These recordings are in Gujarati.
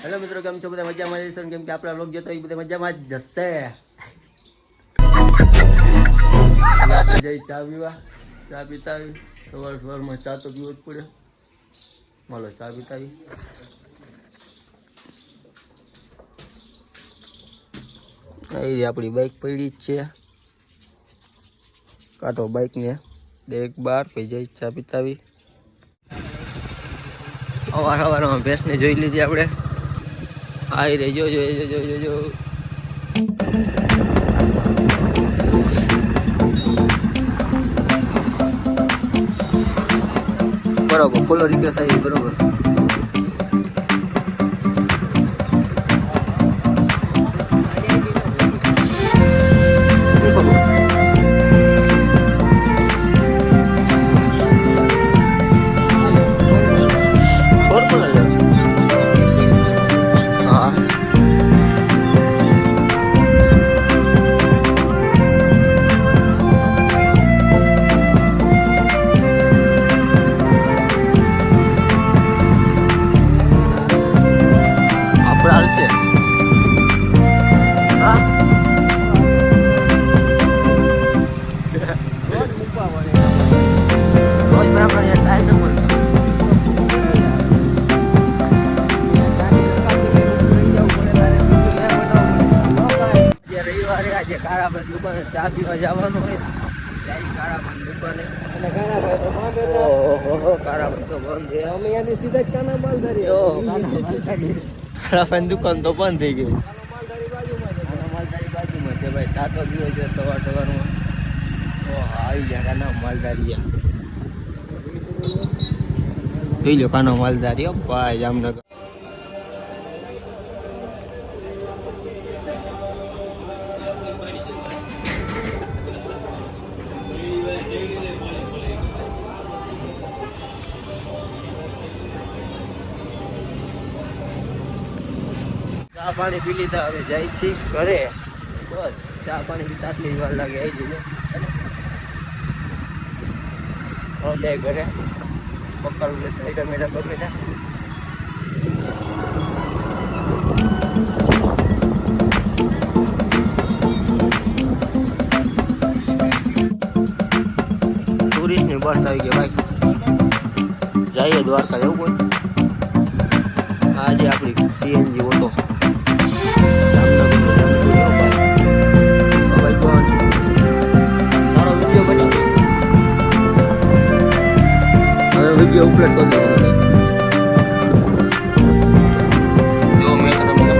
હેલો મિત્રો, કેમ છો? બધા મજામાં ને કેમ કે આપણા લોક જતો બધા મજામાં જશે. ચા પીવા. ચા પીતાવી. સવાર સવારમાં ચા તો પીવો જ પડે. માલો ચા પીતા આવી આપણી બાઇક પડી જ છે. કાઢો બાઇકને એક બાર, પછી જઈ ચા પીતા આવી અવાર અવારમાં ભેંસને જોઈ લીધી આપણે. આઈ રે જો જો જો જો જો બરોબર ફૂલો રિક્વેસ્ટ આવી બરોબર રોજ બરાબર ટાઈમ ન મળે આજે દુકાને ચા પીવા જવાનું હોય જાય કારાબંધ દુકાને ઓહો કારાબંધ તો બંધ છે અમે યાદી સીધા જ કાના ઓહો, કાના માલધારી. કારાબંધ દુકાન તો બંધ થઈ ગઈ. માલધારી બાજુમાં છે ભાઈ ચા તો પીવો છે સવાર સવારમાં ઓહો આવી ગયા કાના માલધારી જોઈ લો કાનો માલધારી ભાઈ જામનગર ચા પાણી પી લીધા, હવે જાય છે ઘરે. બસ, ચા પાણી પીતા આટલી વાર લાગે, આવી જઈએ. હવે ઘરે. બસ આવી ગઈ ભાઈ. જઈએ દ્વારકા જવું કોઈ? આજે આપણી સીએનજી ઓટો વીડિયો અપલોડ કરી દો જો, મેં તમને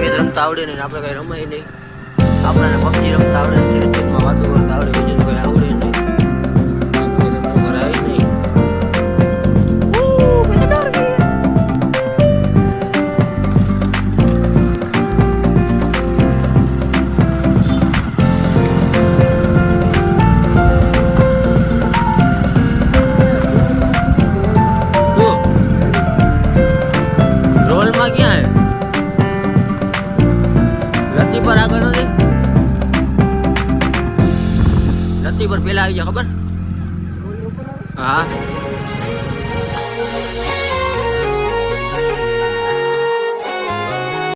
મેચ રમતા આવડે નહીં, આપણે કઈ રમાય નહીં. આપણને પબજી રમતા આવડે ક્રિકેટમાં વાતો કરતા આવડે, બીજું કઈ રત્તી પર આગળ નથી. રત્તી પર પેલા આવી જાય ખબર? હા.